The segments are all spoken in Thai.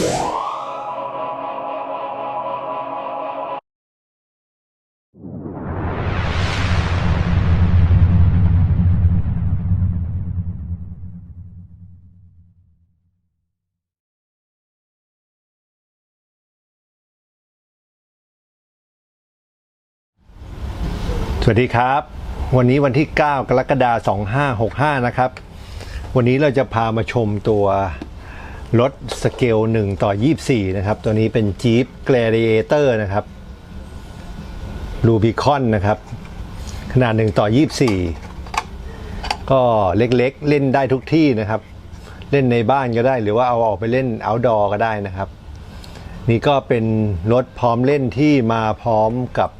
สวัสดีครับ วันนี้วันที่ 9 กรกฎาคม2565 นะครับ วันนี้เราจะพามาชมตัว รถสเกล 1 ต่อ 24 นะครับ ตัวนี้เป็น Jeep Gladiator นะครับ Rubicon นะครับ ขนาด 1 ต่อ 24 ก็เล็กๆ เล่นได้ทุกที่นะครับ เล่นในบ้านก็ได้หรือว่าเอาออกไปเล่น outdoor ก็ได้นะครับ นี่ก็เป็นรถพร้อมเล่นที่มาพร้อมกับ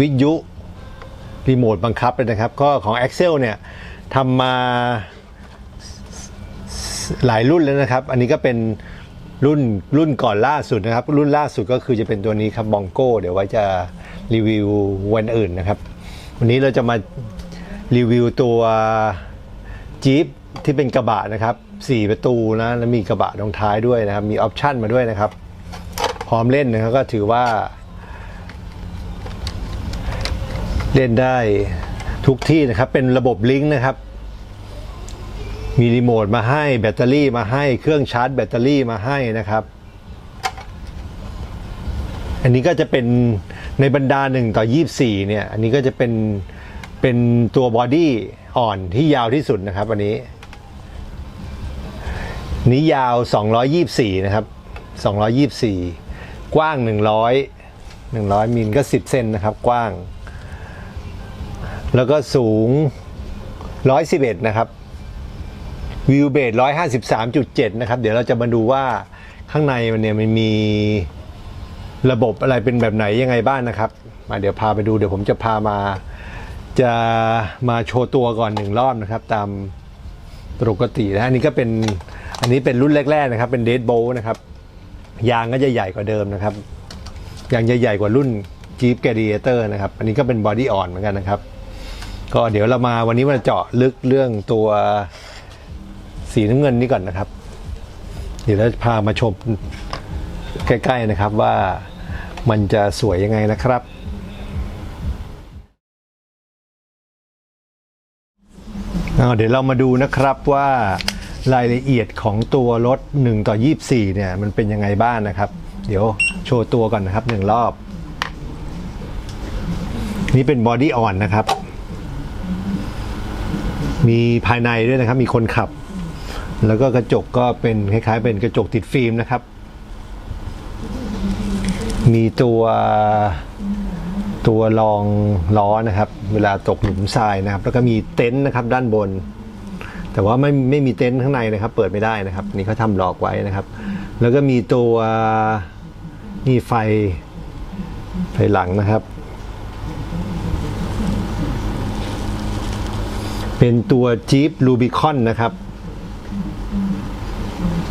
วิทยุรีโมทบังคับเลยนะครับ ก็ของ Axel เนี่ยทำมา หลายรุ่นแล้วนะครับ อันนี้ก็เป็นรุ่นรุ่นก่อนล่าสุดนะครับ รุ่นล่าสุดก็คือจะเป็นตัวนี้ครับบองโก้เดี๋ยวไว้จะรีวิววันอื่นนะครับ วันนี้เราจะมารีวิวตัวจี๊ปที่เป็นกระบะนะครับ4ประตูนะแล้วมีกระบะตรงท้ายด้วยนะครับ มีออปชั่นมาด้วยนะครับ พร้อมเล่นนะครับก็ถือว่า เล่นได้ทุกที่นะครับเป็นระบบลิงก์นะครับ มีรีโมทมาให้แบตเตอรี่มาให้เครื่องชาร์จแบตเตอรี่มาให้นะครับ อันนี้ก็จะเป็นในบรรดา1ต่อ 24 เนี่ย อันนี้ก็จะเป็นเป็นตัวบอดี้อ่อนที่ยาวที่สุดนะครับ อันนี้นี้ยาว 224 นะครับ 224 กว้าง 100 100มิลก็ 10 เซนนะครับ กว้าง แล้วก็สูง 111 นะครับ วิวเบส153.7นะครับ เดี๋ยวเราจะมาดูว่าข้างในมันเนี่ยมันมีระบบอะไรเป็นแบบไหนยังไงบ้างนะครับ มาเดี๋ยวพาไปดูเดี๋ยวผมจะพามา จะมาโชว์ตัวก่อนหนึ่งรอบนะครับ ตามปกตินะอันนี้ก็เป็นอันนี้เป็นรุ่นแรกๆนะครับ เป็นเดดโบนะครับ ยางก็จะใหญ่กว่าเดิมนะครับยางจะใหญ่กว่ารุ่น Jeep Gladiator นะครับ อันนี้ก็เป็นบอดี้อ่อนเหมือนกันนะครับ ก็เดี๋ยวเรามาวันนี้มาเจาะลึกเรื่องตัว สีน้ำเงินนี้ก่อนนะครับ เดี๋ยวเราพามาชมใกล้ๆนะครับว่ามันจะสวยยังไงนะครับเเดี๋ยวเรามาดูนะครับว่ารายละเอียดของตัวรถ 1 ต่อ 24 เนี่ย มันเป็นยังไงบ้างนะครับ เดี๋ยวโชว์ตัวก่อนนะครับหนึ่งรอบ นี่เป็นบอดี้อ่อนนะครับ มีภายในด้วยนะครับ มีคนขับ แล้วก็กระจกก็เป็นคล้ายๆ เป็นกระจกติดฟิล์มนะครับ มีตัวตัวรองล้อนะครับ เวลาตกหลุมทรายนะครับ แล้วก็มีเต็นท์นะครับด้านบน แต่ว่าไม่ไม่มีเต็นท์ข้างในนะครับ เปิดไม่ได้นะครับนี่เขาทำหลอกไว้นะครับ แล้วก็มีตัวนี่ไฟไฟหลังนะครับ เป็นตัว Jeep Rubicon นะครับ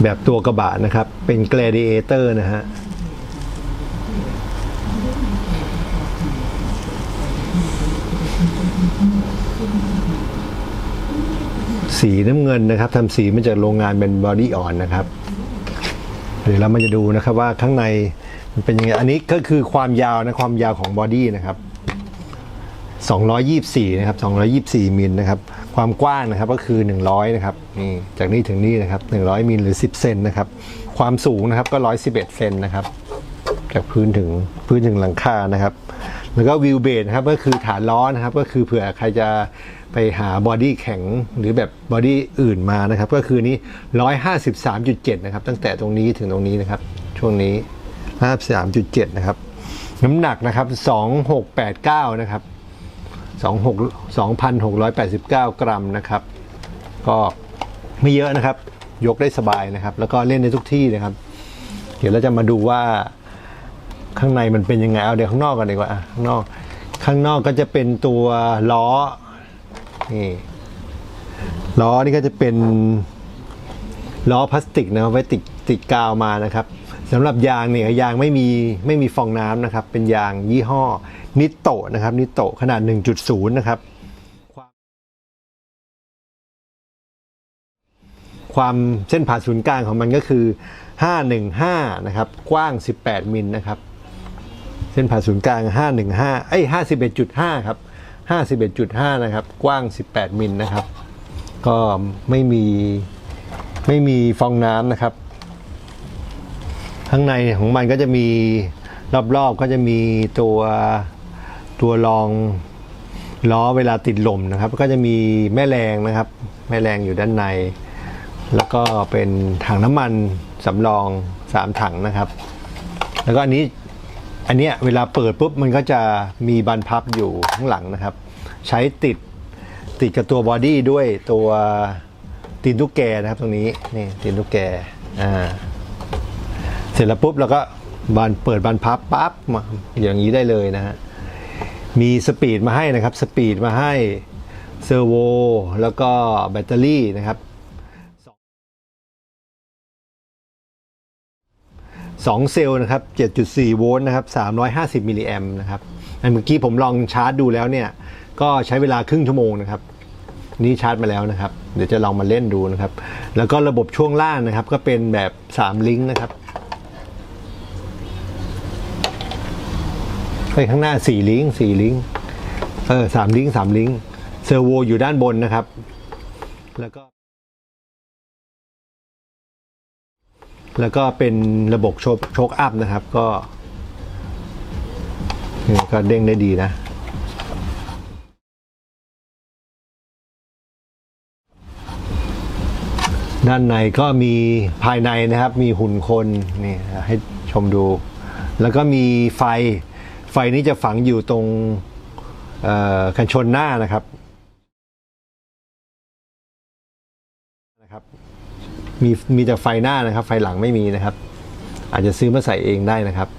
แบบตัวกระบะนะครับ เป็น Gladiator นะฮะสีน้ำเงินนะครับทำสีมาจากโรงงานเป็นบอดี้อ่อนนะครับ เดี๋ยวเรามาจะดูนะครับว่าข้างในมันเป็นยังไง อันนี้ก็คือความยาวนะความยาวของบอดี้นะครับ 224 นะครับ 224 มิลนะครับ ความกว้างนะครับก็คือ 100 นะครับนี่จากนี้ถึงนี่นะครับ 100มิลหรือ 10 เซนนะครับ ความสูงนะครับก็ 111 เซนนะครับ จากพื้นถึงพื้นถึงหลังคานะครับ แล้วก็วิวเบสนครับก็คือฐานล้อนะครับ ก็คือเผื่อใครจะไปหาบอดี้แข็งหรือแบบบอดี้อื่นมานะครับ ก็คือนี้ 153.7 นะครับ ตั้งแต่ตรงนี้ถึงตรงนี้นะครับ ช่วงนี้ 53.7 นะครับ น้ำหนักนะครับ 2689 นะครับ 2,689 กรัมนะครับ ก็ไม่เยอะนะครับ ยกได้สบายนะครับ แล้วก็เล่นได้ทุกที่นะครับ เดี๋ยวเราจะมาดูว่าข้างในมันเป็นยังไง เอาเดี๋ยวข้างนอกกันดีกว่าข้างนอก ข้างนอกก็จะเป็นตัวล้อ นี่ ล้อนี่ก็จะเป็นล้อพลาสติกนะไว้ติดติดกาวมานะครับ สำหรับยางเนี่ยยางไม่มีไม่มีฟองน้ำนะครับ เป็นยางยี่ห้อนิโตะนะครับนิโตะขนาด 1.0 นะครับคความเส้นผ่าศูนย์กลางของมันก็คือ 515 นะครับ กว้าง 18 มิลนะครับ เส้นผ่าศูนย์กลาง 515 เอ้ย 51.5 ครับ 51.5 นะครับ กว้าง 18 มิลนะครับ ก็ไม่มีไม่มีฟองน้ำนะครับ ข้างในของมันก็จะมีรอบๆก็จะมีตัวตัวรองล้อเวลาติดลมนะครับ ก็จะมีแม่แรงนะครับ แม่แรงอยู่ด้านใน แล้วก็เป็นถังน้ำมันสำรอง3ถังนะครับ แล้วก็อันนี้อันเนี้ยเวลาเปิดปุ๊บมันก็จะมีบานพับอยู่ข้างหลังนะครับ ใช้ติดติดกับตัวบอดี้ด้วยตัวตีนตุ๊กแกนะครับตรงนี้นี่ตีนตุ๊กแกอ่า เสร็จแล้วปุ๊บเราก็บานเปิดบานพับปั๊บมาอย่างนี้ได้เลยนะฮะ มีสปีดมาให้นะครับ สปีดมาให้เซอร์โวแล้วก็แบตเตอรี่นะครับสองเซลล์นะครับ 7.4 โวลต์นะครับ 350 มิลลิแอมนะครับอันเมื่อกี้ผมลองชาร์จดูแล้วเนี่ย ก็ใช้เวลาครึ่งชั่วโมงนะครับ นี่ชาร์จมาแล้วนะครับ เดี๋ยวจะลองมาเล่นดูนะครับ แล้วก็ระบบช่วงล่างนะครับ ก็เป็นแบบ 3 ลิงก์นะครับ ไปข้างหน้าสี่ลิงก์สี่ลิงก์เออสามลิงก์สามลิงก์เซอร์โวอยู่ด้านบนนะครับ แล้วก็ แล้วก็เป็นระบบโชคโชคอัพนะครับ ก็นี่ก็เด้งได้ดีนะ ด้านในก็มีภายในนะครับ มีหุ่นคนนี่ให้ชมดู แล้วก็มีไฟ ไฟนี้จะฝังอยู่ตรงเอ่อกันชนหน้านะครับนะครับ มีมีแต่ไฟหน้านะครับ ไฟหลังไม่มีนะครับ อาจจะซื้อมาใส่เองได้นะครับ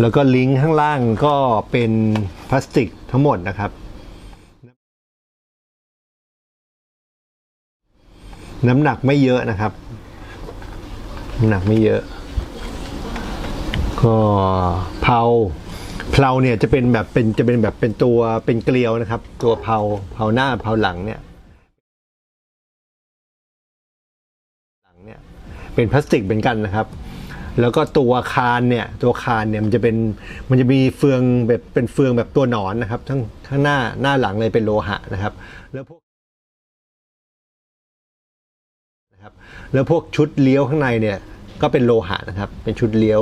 แล้วก็ลิงก์ข้างล่างก็เป็นพลาสติกทั้งหมดนะครับ น้ำหนักไม่เยอะนะครับน้ำหนักไม่เยอะ ก็เพา เพลาเนี่ยจะเป็นแบบเป็นจะเป็นแบบเป็นตัวเป็นเกลียวนะครับ ตัวเพลาเพลาหน้าเพลาหลังเนี่ยหลังเนี่ยเป็นพลาสติกเหมือนกันนะครับ แล้วก็ตัวคานเนี่ยตัวคานเนี่ยมันจะเป็นมันจะมีเฟืองแบบเป็นเฟืองแบบตัวหนอนนะครับ ทั้งข้างหน้าหน้าหลังเลยเป็นโลหะนะครับ แล้วพวกนะครับแล้วพวกชุดเลี้ยวข้างในเนี่ย ก็เป็นโลหะนะครับ เป็นชุดเลี้ยว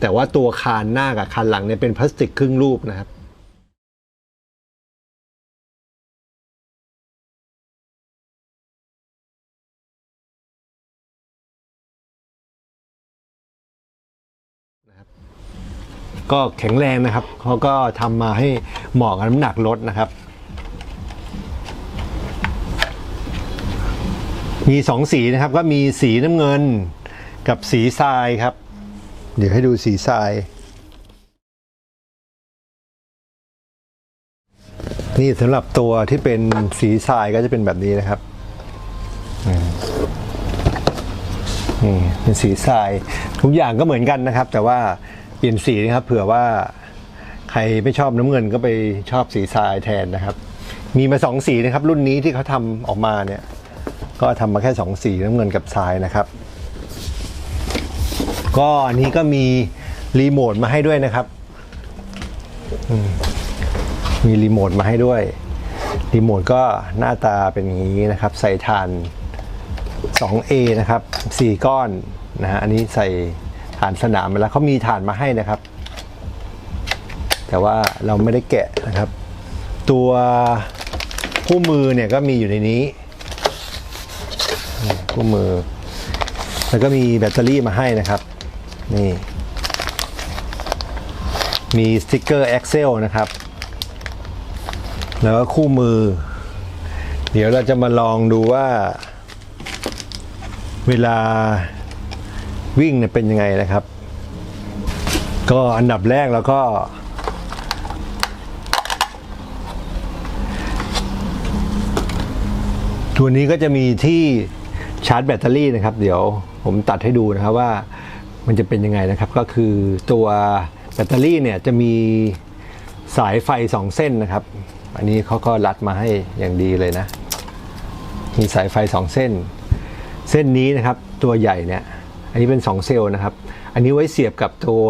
แต่ว่าตัวคานหน้ากับคานหลังเนี่ยเป็นพลาสติกครึ่งรูปนะครับก็แข็งแรงนะครับ เขาก็ทำมาให้เหมาะกับน้ำหนักรถนะครับ มีสองสีนะครับ ก็มีสีน้ำเงิน กับสีทรายครับ เดี๋ยวให้ดูสีทราย นี่สำหรับตัวที่เป็นสีทรายก็จะเป็นแบบนี้นะครับนี่เป็นสีทรายทุกอย่างก็เหมือนกันนะครับ แต่ว่าเปลี่ยนสีนะครับ เผื่อว่าใครไม่ชอบน้ำเงินก็ไปชอบสีทรายแทนนะครับ มีมาสองสีนะครับ รุ่นนี้ที่เขาทำออกมาเนี่ย ก็ทำมาแค่สองสีน้ำเงินกับทรายนะครับ ก็อันนี้ก็มีรีโมทมาให้ด้วยนะครับ มีรีโมทมาให้ด้วย รีโมทก็หน้าตาเป็นอย่างนี้นะครับ ใส่ฐาน 2A นะครับ 4 ก้อนนะฮะ อันนี้ใส่ฐานสนามมาแล้วเขามีฐานมาให้นะครับ แต่ว่าเราไม่ได้แกะนะครับ ตัวคู่มือเนี่ยก็มีอยู่ในนี้คู่มือ แล้วก็มีแบตเตอรี่มาให้นะครับ นี่ มีสติกเกอร์ Excel นะครับ แล้วก็คู่มือ เดี๋ยวเราจะมาลองดูว่า เวลาวิ่งเป็นยังไงนะครับ ก็อันดับแรกเราก็ ตัวนี้ก็จะมีที่ชาร์จแบตเตอรี่นะครับ เดี๋ยวผมตัดให้ดูนะครับว่า มันจะเป็นยังไงนะครับ ก็คือตัวแบตเตอรี่เนี่ยจะมีสายไฟสองเส้นนะครับ อันนี้เขาก็รัดมาให้อย่างดีเลยนะ มีสายไฟสองเส้น เส้นนี้นะครับตัวใหญ่เนี่ยอันนี้เป็น 2 เซลล์นะครับ อันนี้ไว้เสียบกับตัว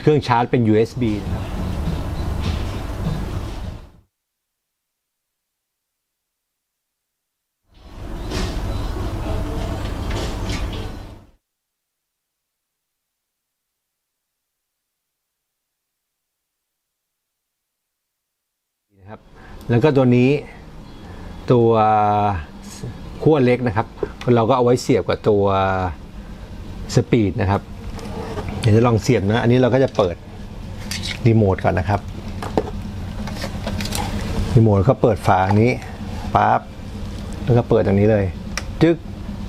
เครื่องชาร์จเป็น USB นะครับ นะครับแล้วก็ตัวนี้ตัวขั้วเล็กนะครับ เราก็เอาไว้เสียบกับตัวสปีดนะครับ เดี๋ยวจะลองเสียบนะ อันนี้เราก็จะเปิดรีโมทก่อนนะครับรีโมทก็เปิดฝานี้ปั๊บแล้วก็เปิดตรงนี้เลยจึ๊ก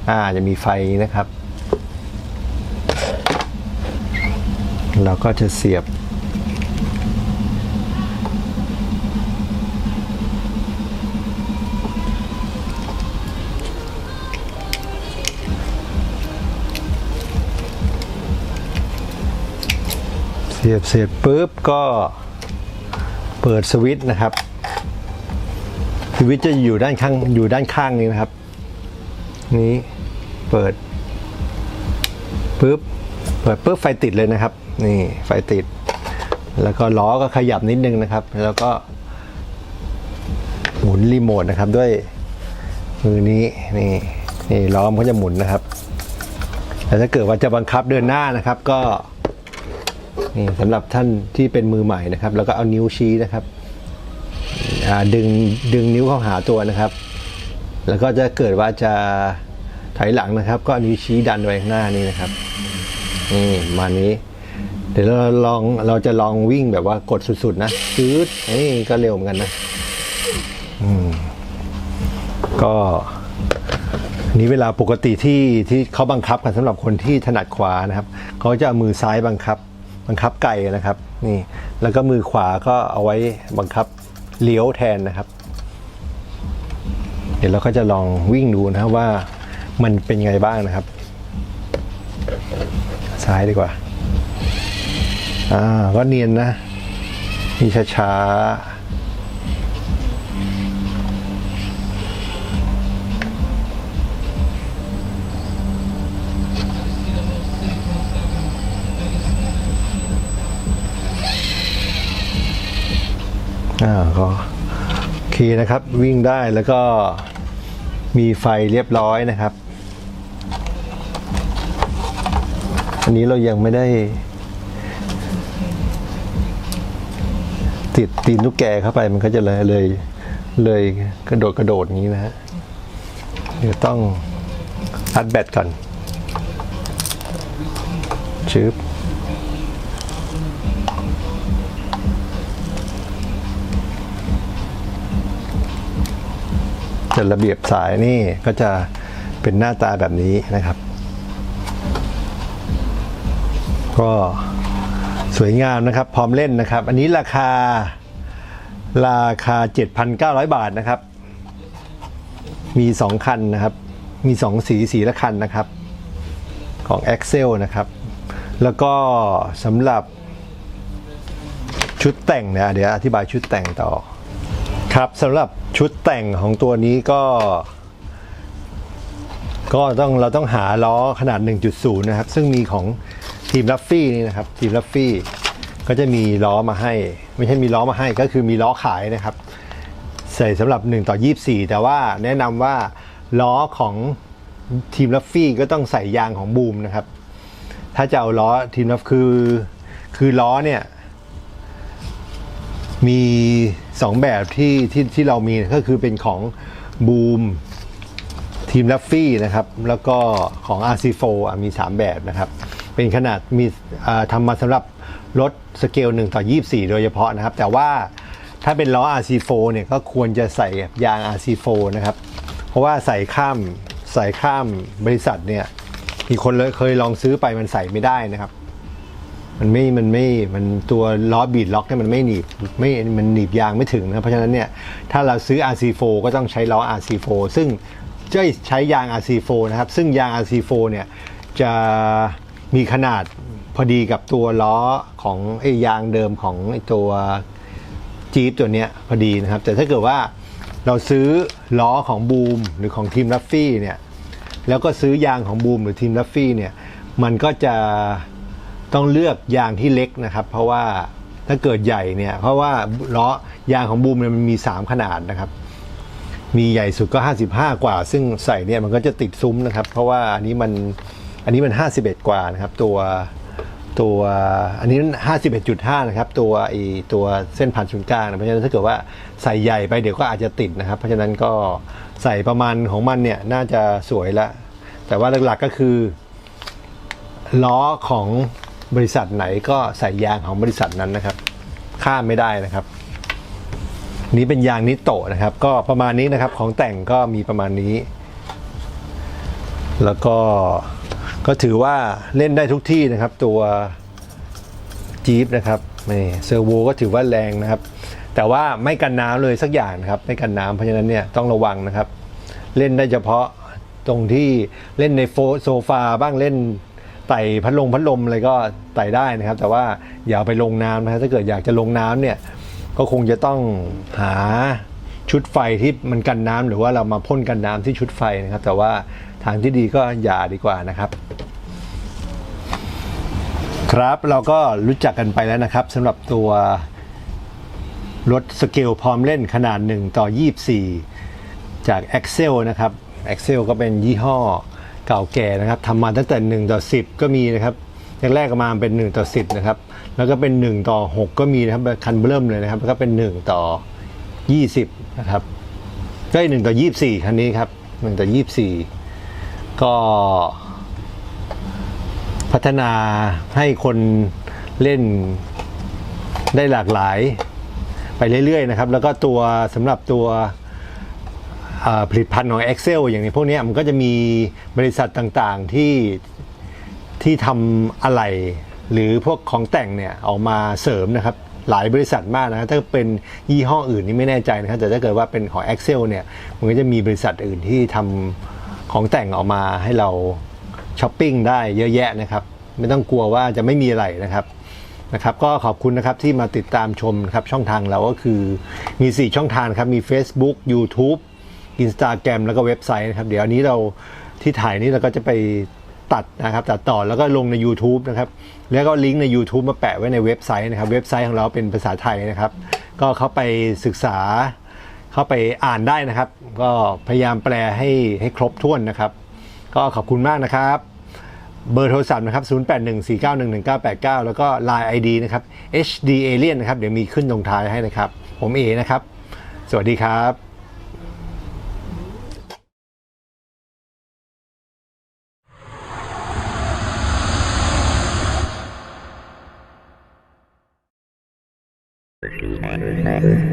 อ่าจะมีไฟนะครับ เราก็จะเสียบ สียบเสร็จปุ๊บก็เปิดสวิตช์นะครับ สวิตช์จะอยู่ด้านข้างอยู่ด้านข้างนี้นะครับ นี้เปิดปุ๊บเปิดปุ๊บไฟติดเลยนะครับ นี่ไฟติด แล้วก็ล้อก็ขยับนิดนึงนะครับ แล้วก็หมุนรีโมทนะครับด้วยมือนี้นี่นี่ล้อมันก็จะหมุนนะครับแต่ถ้าเกิดว่าจะบังคับเดินหน้านะครับ ก็ นี่สำหรับท่านที่เป็นมือใหม่นะครับ แล้วก็เอานิ้วชี้นะครับดึงดึงนิ้วเข้าหาตัวนะครับ แล้วก็จะเกิดว่าจะถอยหลังนะครับ ก็นิ้วชี้ดันไว้ข้างหน้านี่นะครับนี่มานี้ เดี๋ยวเราลองเราจะลองวิ่งแบบว่ากดสุดๆนะชืดนี่ก็เร็วเหมือนกันนะอืมก็นี้เวลาปกติที่ที่เขาบังคับกันสำหรับคนที่ถนัดขวานะครับเขาจะเอามือซ้ายบังคับ บังคับไก่นะครับนี่แล้วก็มือขวาก็เอาไว้บังคับเลี้ยวแทนนะครับ เดี๋ยวเราก็จะลองวิ่งดูนะว่ามันเป็นยังไงบ้างนะครับ ซ้ายดีกว่าอ่าก็เนียนนะนี่ช้าๆ อ่าก็โอเคนะครับวิ่งได้แล้วก็มีไฟเรียบร้อยนะครับ อันนี้เรายังไม่ได้ ติดตีนลูกแกเข้าไปมันก็จะเลยเลยเลยกระโดดกระโดดนี้นะฮะเดี๋ยวต้องอัดแบตก่อน จะระเบียบสายนี่ก็จะเป็นหน้าตาแบบนี้นะครับ ก็สวยงามนะครับ พร้อมเล่นนะครับ อันนี้ราคาราคา 7,900 บาทนะครับ มี 2 คันนะครับ มี 2 สีสีละคันนะครับ ของ Excel นะครับ แล้วก็สำหรับชุดแต่งเนี่ยเดี๋ยวอธิบายชุดแต่งต่อ ครับสำหรับชุดแต่งของตัวนี้ก็ ก็ต้องเราต้องหาล้อขนาด 1.0 นะครับ ซึ่งมีของทีมลัฟฟี่นี่นะครับ ทีมลัฟฟี่ก็จะมีล้อมาให้ ไม่ใช่มีล้อมาให้ก็คือมีล้อขายนะครับ ใส่สำหรับ 1 ต่อ 24 แต่ว่าแนะนำว่าล้อของทีมลัฟฟี่ก็ต้องใส่ยางของบูมนะครับ ถ้าจะเอาล้อทีมลัฟคือ คือล้อเนี่ย มี 2 แบบที่ที่ที่เรามีก็คือเป็นของบูมทีมลัฟฟี่นะครับ แล้วก็ของ RC4 มี 3 แบบนะครับ เป็นขนาดมีทำมาสำหรับรถสเกล 1 ต่อ 24 โดยเฉพาะนะครับ แต่ว่าถ้าเป็นล้อ RC4 เนี่ยก็ควรจะใส่ยาง RC4 นะครับ เพราะว่าใส่ข้ามใส่ข้ามบริษัทเนี่ยมีคนเคยลองซื้อไปมันใส่ไม่ได้นะครับ มันไม่มันไม่มันตัวล้อบีดล็อกเนี่ยมันไม่หนีบไม่มันหนีบยางไม่ถึงนะเพราะฉะนั้นเนี่ยถ้าเราซื้อ RC4 ก็ต้องใช้ล้อ RC4 ซึ่งจะใช้ยาง RC4 นะครับ ซึ่งยาง RC4 เนี่ยจะมีขนาดพอดีกับตัวล้อของไอ้ยางเดิมของไอ้ตัวจี๊ปตัวเนี้ยพอดีนะครับ แต่ถ้าเกิดว่าเราซื้อล้อของบูมหรือของทีมรัฟฟี่เนี่ยแล้วก็ซื้อยางของบูมหรือทีมลัฟฟี่เนี่ยมันก็จะ ต้องเลือกยางที่เล็กนะครับ เพราะว่าถ้าเกิดใหญ่เนี่ยเพราะว่าล้อยางของบูมเนี่ยมันมี 3 ขนาดนะครับ มีใหญ่สุดก็ 55 กว่า ซึ่งใส่เนี่ยมันก็จะติดซุ้มนะครับ เพราะว่าอันนี้มันอันนี้มัน 51 กว่านะครับ ตัวตัวอันนี้ 51.5 นะครับ ตัวไอตัวเส้นผ่านศูนย์กลางนะเพราะฉะนั้นถ้าเกิดว่าใส่ใหญ่ไปเดี๋ยวก็อาจจะติดนะครับ เพราะฉะนั้นก็ใส่ประมาณของมันเนี่ยน่าจะสวยละแต่ว่าหลักๆก็คือล้อของ บริษัทไหนก็ใส่ยางของบริษัทนั้นนะครับ ข้ามไม่ได้นะครับ นี้เป็นยางนิโตะนะครับ ก็ประมาณนี้นะครับของแต่งก็มีประมาณนี้ แล้วก็ก็ถือว่าเล่นได้ทุกที่นะครับ ตัวจี๊ปนะครับนี่เซอร์โวก็ถือว่าแรงนะครับ แต่ว่าไม่กันน้ำเลยสักอย่างนะครับ ไม่กันน้ำเพราะฉะนั้นเนี่ยต้องระวังนะครับ เล่นได้เฉพาะตรงที่เล่นในโฟโซฟาบ้างเล่น ไต่พัดลมพัดลมอะไรก็ไต่ได้นะครับ แต่ว่าอย่าไปลงน้ำนะครับถ้าเกิดอยากจะลงน้ำเนี่ยก็คงจะต้องหาชุดไฟที่มันกันน้ำหรือว่าเรามาพ่นกันน้ำที่ชุดไฟนะครับ แต่ว่าทางที่ดีก็อย่าดีกว่านะครับ ครับเราก็รู้จักกันไปแล้วนะครับสำหรับตัวรถสเกลพร้อมเล่นขนาด 1 ต่อ 24 จาก Excel นะครับ Excel ก็เป็นยี่ห้อ เก่าแก่นะครับทำมาตั้งแต่ 1 ต่อ 10 ก็มีนะครับแรกๆก็มาเป็น 1 ต่อ 10 นะครับ แล้วก็เป็น 1 ต่อ 6 ก็มีนะครับคันเริ่มเลยนะครับแล้วก็เป็น 1 ต่อ 20 นะครับก็หนึ่งต่อ 24 คันนี้ครับ1ต่อ 24 ก็พัฒนาให้คนเล่นได้หลากหลายไปเรื่อยๆนะครับ แล้วก็ตัวสำหรับตัว ผลิตภัณฑ์ของ Excel อย่างนี้พวกนี้มันก็จะมีบริษัทต่างๆที่ที่ทำอะไร หรือพวกของแต่งเนี่ยออกมาเสริมนะครับหลายบริษัทมากนะถ้าเป็นยี่ห้ออื่นนี่ไม่แน่ใจนะครับแต่ถ้าเกิดว่าเป็นของ Excel เนี่ยมันก็จะมีบริษัทอื่นที่ทำของแต่งออกมาให้เราช้อปปิ้งได้เยอะแยะนะครับ ไม่ต้องกลัวว่าจะไม่มีอะไรนะครับนะครับ ก็ขอบคุณนะครับที่มาติดตามชมครับช่องทางเราก็คือมี 4 ช่องทางครับมี Facebook YouTube Instagram แล้วก็เว็บไซต์นะครับ เดี๋ยวอันนี้เราที่ถ่ายนี้เราก็จะไปตัดนะครับตัดต่อแล้วก็ลงใน YouTube นะครับ แล้วก็ลิงก์ใน YouTube มาแปะไว้ในเว็บไซต์นะครับ เว็บไซต์ของเราเป็นภาษาไทยนะครับ ก็เข้าไปศึกษา เข้าไปอ่านได้นะครับ ก็พยายามแปลให้ให้ครบถ้วนนะครับ ก็ขอบคุณมากนะครับ เบอร์โทรศัพท์นะครับ 0814911989 แล้วก็ Line ID นะครับ HD Alien นะครับ เดี๋ยวมีขึ้นตรงท้ายให้นะครับ ผมเอนะครับ สวัสดีครับ Which is minor matter.